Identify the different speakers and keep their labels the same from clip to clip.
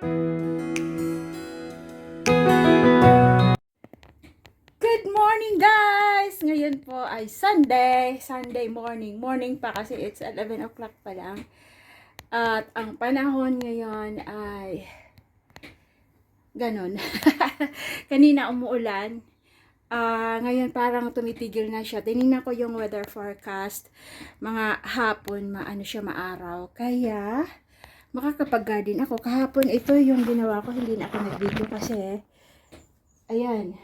Speaker 1: Good morning guys! Ngayon po ay Sunday, Sunday morning. Morning pa kasi it's 11 o'clock pa lang. At ang panahon ngayon ay ganon. Kanina umuulan. Ah, ngayon parang tumitigil na siya. Tinignan ko yung weather forecast. Mga hapon, maano siya maaraw. Kaya, makakapag-garden ako. Kahapon, ito yung ginawa ko. Hindi na ako nag-video kasi, ayan,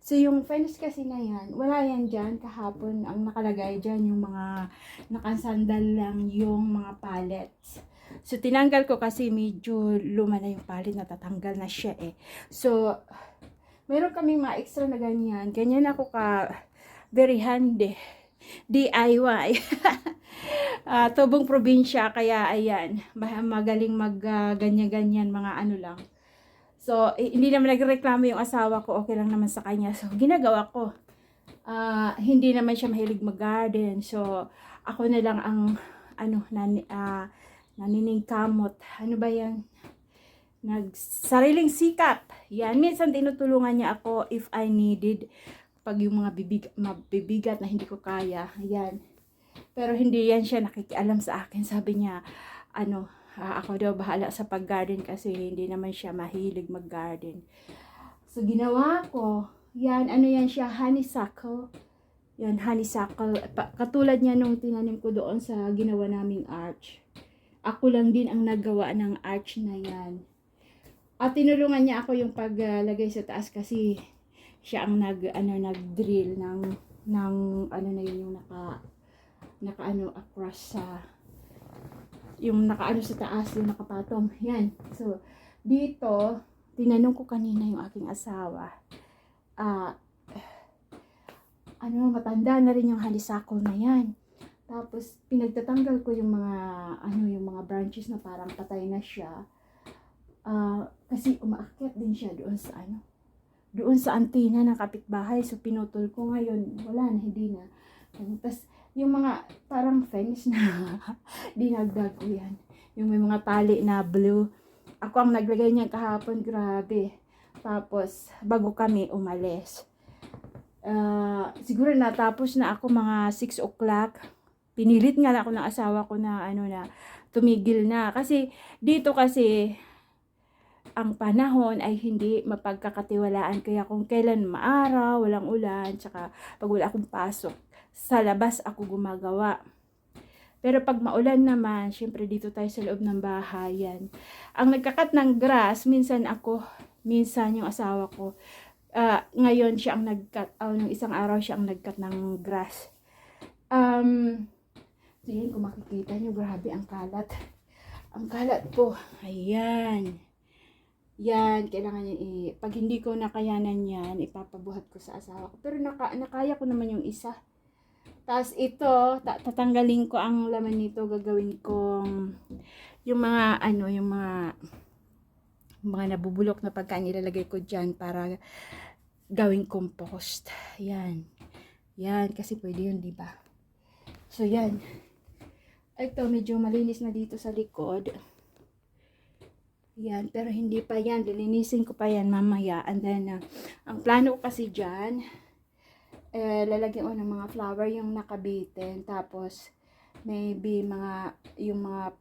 Speaker 1: So, yung fence kasi na yan, wala yan dyan kahapon. Ang nakalagay dyan, yung mga nakasandal lang yung mga pallets. So, tinanggal ko kasi medyo luma na yung pallet, natatanggal na siya eh. So, meron kaming mga extra na ganyan. Ganyan ako ka, very handy. DIY. Ah, tubong probinsya, kaya ayan, ma- magaling mag ah, ganyan-ganyan, mga ano lang. So, hindi naman nagreklamo yung asawa ko, okay lang naman sa kanya. So, ginagawa ko. Ah, hindi naman siya mahilig mag-garden. So, ako na lang ang, ano, nan, ah, nanining kamot. Ano ba yan? Nag, sariling sikap. Yan, minsan tinutulungan niya ako if I needed. Pag yung mga bibig, mabibigat na hindi ko kaya. Yan. Pero hindi yan siya nakikialam sa akin. Sabi niya, ano, ako daw bahala sa pag-garden kasi hindi naman siya mahilig mag-garden. So, ginawa ko, yan, ano yan siya, honeysuckle. Yan, honeysuckle. Pa- katulad niya nung tinanim ko doon sa ginawa naming arch. Ako lang din ang naggawa ng arch na yan. At tinulungan niya ako yung paglagay sa taas kasi siya ang nag, ano, nag-drill ng, ng, ano na yun, yung naka, naka, ano, across sa, yung nakaano sa taas, yung nakapatong. Yan. So, dito, tinanong ko kanina yung aking asawa. Ah, ano, matanda na rin yung hanisako na yan. Tapos, pinagtatanggal ko yung mga, ano, yung mga branches na parang patay na siya. Ah, kasi umaakyat din siya doon sa, ano, doon sa antina ng kapitbahay. So, pinutol ko ngayon. Wala na, hindi na. Tapos, yung mga parang fence na dinagdag ko yan. Yung may mga tali na blue. Ako ang naglagay niyan kahapon, grabe. Tapos, bago kami umalis. Ah, siguro natapos na ako mga 6 o'clock. Pinilit nga lang ako ng asawa ko na ano na tumigil na. Kasi dito kasi ang panahon ay hindi mapagkakatiwalaan. Kaya kung kailan maaraw, walang ulan, tsaka pag wala akong pasok, sa labas ako gumagawa. Pero pag maulan naman, syempre dito tayo sa loob ng bahay yan. Ang nagkakat ng grass, minsan ako, minsan yung asawa ko. Ah, ngayon siya ang nagkat, oh, nung isang araw siya ang nagkat ng grass. Um, so yun, kung makikita nyo, grabe ang kalat. Ang kalat po, ayan. Yan, kailangan niya i... Pag hindi ko nakayanan yan, ipapabuhat ko sa asawa ko. Pero naka, nakaya ko naman yung isa. Tapos ito, ta- tatanggalin ko ang laman nito, gagawin kong yung mga ano, yung mga mga nabubulok na pagkain ilalagay ko dyan para gawing compost. Yan. Yan, kasi pwede yun, di ba? So, yan. Ito, medyo malinis na dito sa likod. Yan, pero hindi pa yan. Lilinisin ko pa yan mamaya. And then, uh, ang plano ko kasi dyan, eh, lalagyan ko ng mga flower yung nakabitin. Tapos, maybe mga, yung mga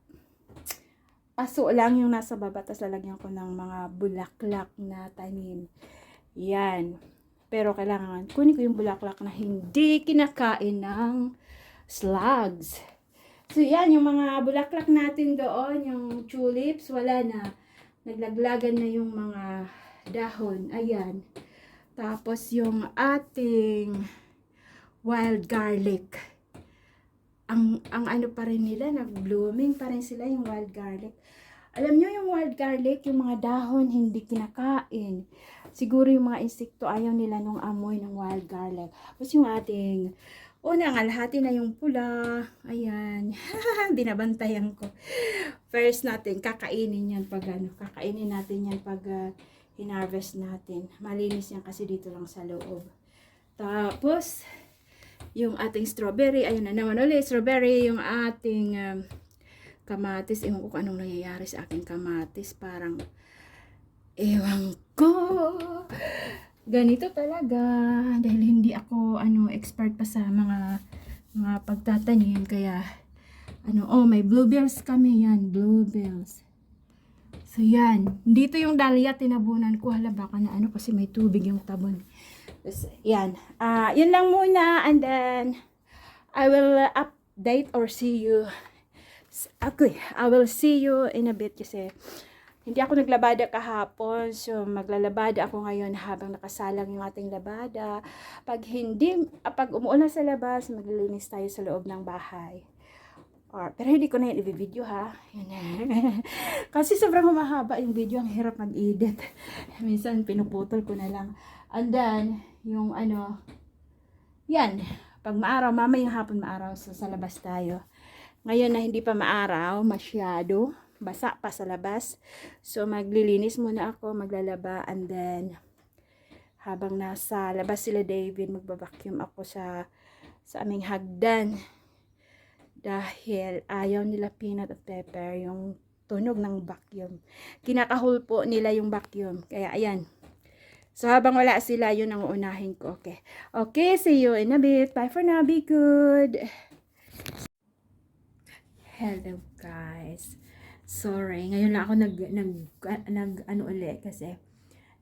Speaker 1: paso lang yung nasa baba. Tapos, lalagyan ko ng mga bulaklak na tanim. Yan. Pero, kailangan kunin ko yung bulaklak na hindi kinakain ng slugs. So, yan, yung mga bulaklak natin doon, yung tulips, wala na. Naglaglagan na yung mga dahon. Ayan. Tapos yung ating wild garlic. Ang ang ano pa rin nila, nag-blooming pa rin sila yung wild garlic. Alam nyo yung wild garlic, yung mga dahon hindi kinakain. Siguro yung mga insekto ayaw nila nung amoy ng wild garlic. Tapos yung ating Una nga, lahati na yung pula. Ayan. Binabantayan ko. First natin, kakainin yan pag ano. Kakainin natin yan pag uh, hinarvest natin. Malinis yan kasi dito lang sa loob. Tapos, yung ating strawberry. Ayun na naman ulit. Strawberry, yung ating um, kamatis. Ewan ko anong nangyayari sa aking kamatis. Parang, ewan ko. Ganito talaga. Dahil hindi ako, ano, expert pa sa mga, mga pagtatanim. Kaya, ano, oh, may bluebells kami yan. Bluebells. So, yan. Dito yung dahlia, tinabunan ko. Hala, baka na ano, kasi may tubig yung tabon. Tapos, yan. Ah, yun lang muna. And then, I will uh, update or see you. Okay, I will see you in a bit kasi hindi ako naglabada kahapon. So, maglalabada ako ngayon habang nakasalang yung ating labada. Pag hindi, ah, pag umuulan sa labas, maglilinis tayo sa loob ng bahay. Or, pero hindi ko na yung i-video ha. Kasi sobrang humahaba yung video. Ang hirap mag-edit. Minsan pinuputol ko na lang. And then, yung ano, yan. Pag maaraw, mamayang hapon maaraw, so sa labas tayo. Ngayon na hindi pa maaraw, masyado. Basa pa sa labas. So, maglilinis muna ako, maglalaba. And then, habang nasa labas sila David, magbabacuum ako sa sa aming hagdan dahil ayaw nila peanut at pepper yung tunog ng vacuum. Kinakahul po nila yung vacuum. Kaya ayan. So habang wala sila, yun ang uunahin ko. Okay. Okay, see you in a bit. Bye for now. Be good. Hello guys. Sorry, ngayon lang ako nag nag, nag ano uli kasi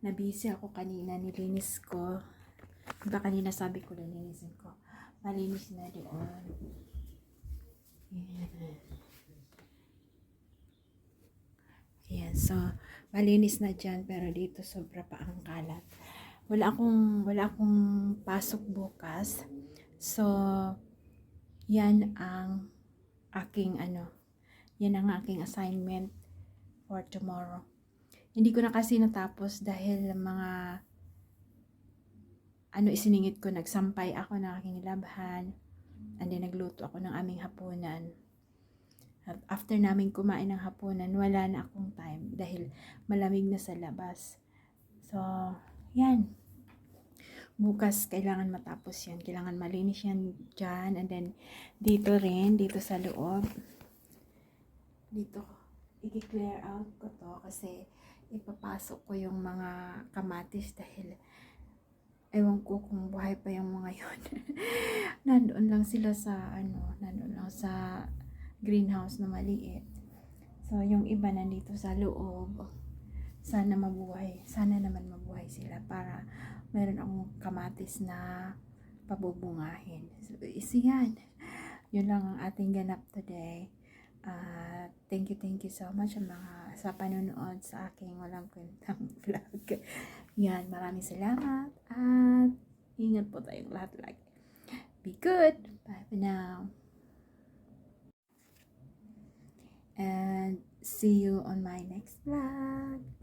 Speaker 1: nabisi ako kanina nilinis ko. Diba kanina sabi ko lilinisin ko. Malinis na doon. Ayan. So, malinis na dyan, pero dito sobra pa ang kalat. Wala akong, wala akong pasok bukas. So, yan ang aking, ano, yan ang aking assignment for tomorrow. Hindi ko na kasi natapos dahil mga, ano, isiningit ko, nagsampay ako ng aking labhan. And then, nagluto ako ng aming hapunan. At after namin kumain ng hapunan, wala na akong time dahil malamig na sa labas. So, yan. Bukas, kailangan matapos yan. Kailangan malinis yan dyan. And then, dito rin, dito sa loob. Dito, i-clear out ko to kasi ipapasok ko yung mga kamatis dahil ewan ko kung buhay pa yung mga yun. nandoon lang sila sa, ano, nandoon lang sa greenhouse na maliit. So, yung iba nandito sa loob. Sana mabuhay. Sana naman mabuhay sila para meron akong kamatis na pabubungahin. So, isi yan. Yun lang ang ating ganap today. Uh, thank you, thank you so much sa mga sa panonood sa aking walang kwentang vlog. Yan, maraming salamat at ingat po tayong lahat lagi. Be good. Bye for now. And see you on my next vlog.